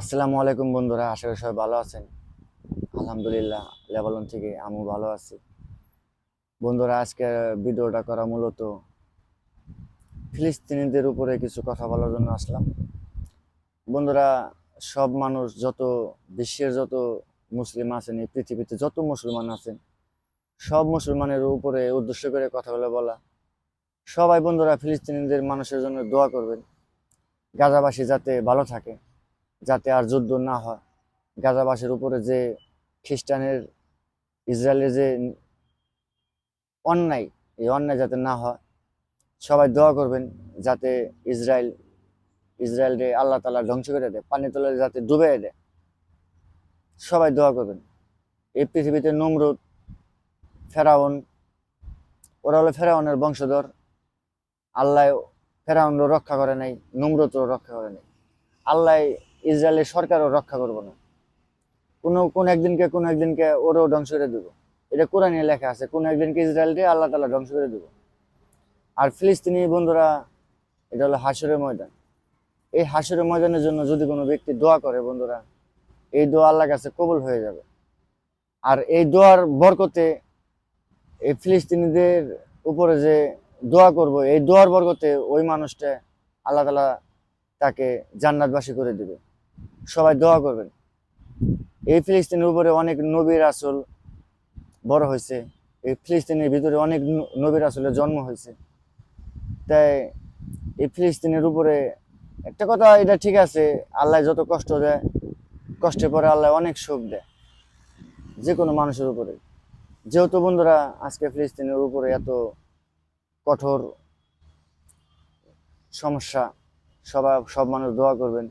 আসসালামু আলাইকুম বন্ধুরা, আশা করি সবাই ভালো আছেন। আলহামদুলিল্লাহ, লেবালন থেকে আমিও ভালো আছি। বন্ধুরা, আজকে ভিডিওটা করা মূলত ফিলিস্তিনিদের উপরে কিছু কথা বলার জন্য আসলাম। বন্ধুরা, সব মানুষ যত, বিশ্বের যত মুসলিম আছেন, এই পৃথিবীতে যত মুসলমান আছেন, সব মুসলমানের উপরে উদ্দেশ্য করে কথা বলে বলা। সবাই বন্ধুরা, ফিলিস্তিনিদের মানুষের জন্য দোয়া করবেন। গাজাবাসী যাতে ভালো থাকে। যাতে আর যুদ্ধ না হয়। গাজাবাসীর উপরে যে খ্রিস্টানের, ইসরায়েলের যে অন্যায়, এই অন্যায় যাতে না হয়, সবাই দোয়া করবেন যাতে ইসরায়েল, ইসরায়েলকে আল্লাহ তালা ধ্বংস করে দেয়, পানি তলে যাতে ডুবে দেয়। সবাই দোয়া করবেন। এই পৃথিবীতে নমরুদ, ফেরাউন, ওরা হলো ফেরাউনের বংশধর। আল্লাহ ফেরাউনও রক্ষা করে নাই নমরুদও রক্ষা করে নাই। আল্লাহ ইসরায়েলের সরকারও রক্ষা করব না। কোনো, কোন একদিনকে কোন একদিনকে ওরও ধ্বংস করে দেবো। এটা কোরআনে লেখা আছে, কোন একদিনকে ইসরায়েলকে আল্লাহ তালা ধ্বংস করে দেবো। আর ফিলিস্তিনি বন্ধুরা, এটা হলো হাসরের ময়দান। এই হাসরের ময়দানের জন্য যদি কোনো ব্যক্তি দোয়া করে বন্ধুরা, এই দোয়া আল্লাহ কাছে কবল হয়ে যাবে। আর এই দোয়ার বরকতে এই ফিলিস্তিনিদের উপরে যে দোয়া করব, এই দোয়ার বরকতে ওই মানুষটা আল্লাহ তালা তাকে জান্নাতবাসী করে দিবে। সবাই দোয়া করবেন। এই ফিলিস্তিনের উপরে অনেক নবীর আসল বড় হয়েছে। এই ফিলিস্তিনের ভিতরে অনেক নবীর আসলের জন্ম হয়েছে। তাই এই ফিলিস্তিনের উপরে একটা কথা, এটা ঠিক আছে, আল্লাহ যত কষ্ট দেয় কষ্টে পরে আল্লাহ অনেক সুখ দেয় যে কোনো মানুষের উপরে। যেহেতু বন্ধুরা, আজকে ফিলিস্তিনের উপরে এত কঠোর সমস্যা, সবাই, সব মানুষ দোয়া করবেন।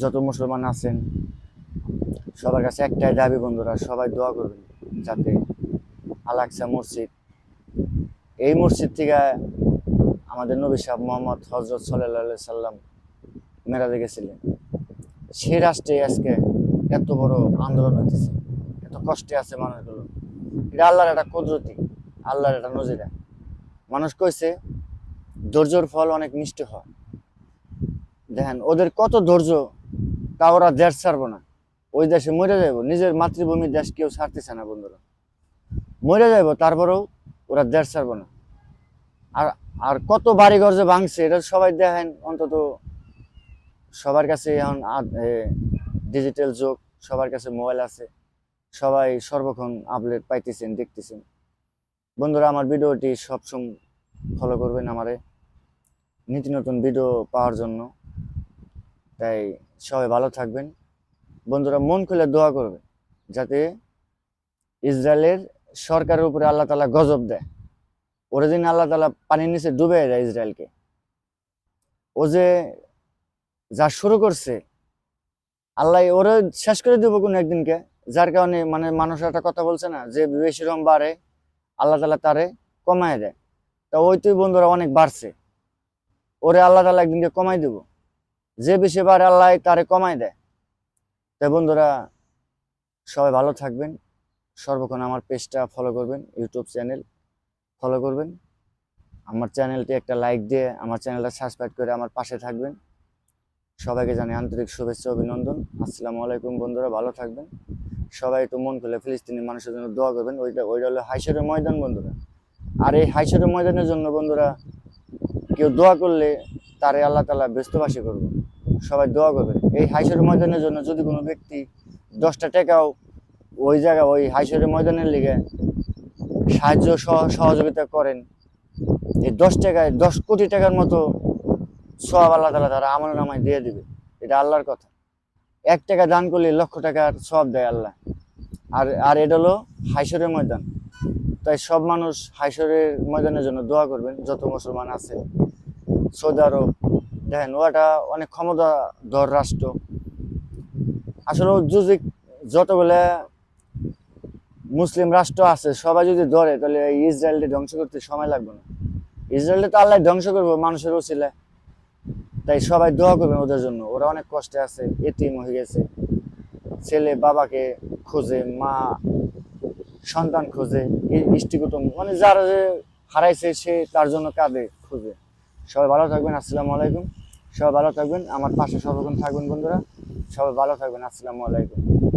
যত মুসলমান আছেন, সবার কাছে একটাই দাবি বন্ধুরা, সবাই দোয়া করবেন যাতে আলাকসা মসজিদ, এই মসজিদ থেকে আমাদের নবী সাহেব মোহাম্মদ হজরত সাল্লাহ সাল্লাম মেরাজে গেছিলেন। সে রাষ্ট্রে আজকে এত বড় আন্দোলন হতেছে এত কষ্টে আছে মানুষগুলো। এটা আল্লাহর একটা কুদরতি, আল্লাহর একটা নজিরা। মানুষ কইছে, ধৈর্যর ফল অনেক মিষ্টি হয়। দেখেন, ওদের কত ধৈর্য ওরা দেশ ছাড়বো না। ওই দেশে মরে যাইব। নিজের মাতৃভূমির দেশ কেউ ছাড়তেছে না বন্ধুরা। মরে যাইব, তারপরেও ওরা দেশ ছাড়বো না। আর আর কত বাড়িঘর যে ভাঙছে, এটা সবাই দেখেন অন্তত। সবার কাছে এখন ডিজিটাল যুগ, সবার কাছে মোবাইল আছে। সবাই সর্বক্ষণ আপডেট পাইতেছেন, দেখতেছেন। বন্ধুরা, আমার ভিডিওটি সবসময় ফলো করবেন আমারে। নীতি নতুন ভিডিও পাওয়ার জন্য। তাই সবাই ভালো থাকবেন। বন্ধুরা, মন খুলে দোয়া করবে, যাতে ইসরায়েলের সরকারের উপরে আল্লাহ তালা গজব দেয়। ওরা দিন আল্লাহ তালা পানির নিচে ডুবে দেয় ইসরায়েলকে। ও যে যা শুরু করছে, আল্লাহ ওরা শেষ করে দেবো কোনো একদিনকে, যার কারণে মানে মানুষ একটা কথা বলছে না, যে বেশি রকম বাড়ে, আল্লাহ তালা তারে কমায় দেয়। তা ওই তুই বন্ধুরা অনেক বাড়ছে। ওরে আল্লাহ তালা একদিনকে কমাই দেব। যে বেশি বাড়ে আল্লাহ তারে কমাই দেয়। তাই বন্ধুরা, সবাই ভালো থাকবেন। সর্বক্ষণ আমার পেজটা ফলো করবেন ইউটিউব চ্যানেল ফলো করবেন। আমার চ্যানেলটি একটা লাইক দিয়ে আমার চ্যানেলটা সাবস্ক্রাইব করে আমার পাশে থাকবেন। সবাইকে জানাই আন্তরিক শুভেচ্ছা, অভিনন্দন। আসসালামু আলাইকুম বন্ধুরা, ভালো থাকবেন। সবাই একটু মন খুলে ফিলিস্তিনি মানুষের জন্য দোয়া করবেন। ওইটা ওইটা হলো হাইসরের ময়দান বন্ধুরা। আর এই হাইসরের ময়দানের জন্য বন্ধুরা, কেউ দোয়া করলে তারে আল্লাহ তালা ব্যস্তবাসী করবে। সবাই দোয়া করবেন এই হাইসরের ময়দানের জন্য যদি কোনো ব্যক্তি দশটা টাকাও ওই জায়গা, ওই হাইসরের ময়দানের লিগে সাহায্য সহ- সহযোগিতা করেন, এই দশ টাকায়, দশ কোটি টাকার মতো সব আল্লাহ তালা তারা আমল নামায় দিয়ে দিবে। এটা আল্লাহর কথা। এক টাকা দান করলে লক্ষ টাকার সব দেয় আল্লাহ। আর আর এটা হলো হাইসরের ময়দান। তাই সব মানুষ হাইসরের ময়দানের জন্য দোয়া করবেন, যত মুসলমান আছে। সৌদি আরব দেখেন ওটা অনেক ক্ষমতাধর রাষ্ট্র। আসলে যদি যতগুলা মুসলিম রাষ্ট্র আছে, সবাই যদি ধরে, তাহলে এই ইসরায়েলকে ধ্বংস করতে সময় লাগবে না। ইসরায়েলকে তো আল্লাহ ধ্বংস করব মানুষের ওসিলে তাই সবাই দোয়া করবেন ওদের জন্য। ওরা অনেক কষ্টে আছে, এতিম হয়ে গেছে। ছেলে বাবাকে খোঁজে, মা, সন্তান খোঁজে এই ইষ্টি কুটুম মানে যারা যে হারাইছে সে তার জন্য কাঁদে, খুঁজে। সবাই ভালো থাকবেন, আসসালামু আলাইকুম। সবাই ভালো থাকবেন আমার পাশে সর্বক্ষণ থাকবেন বন্ধুরা। সবাই ভালো থাকবেন আসসালামু আলাইকুম।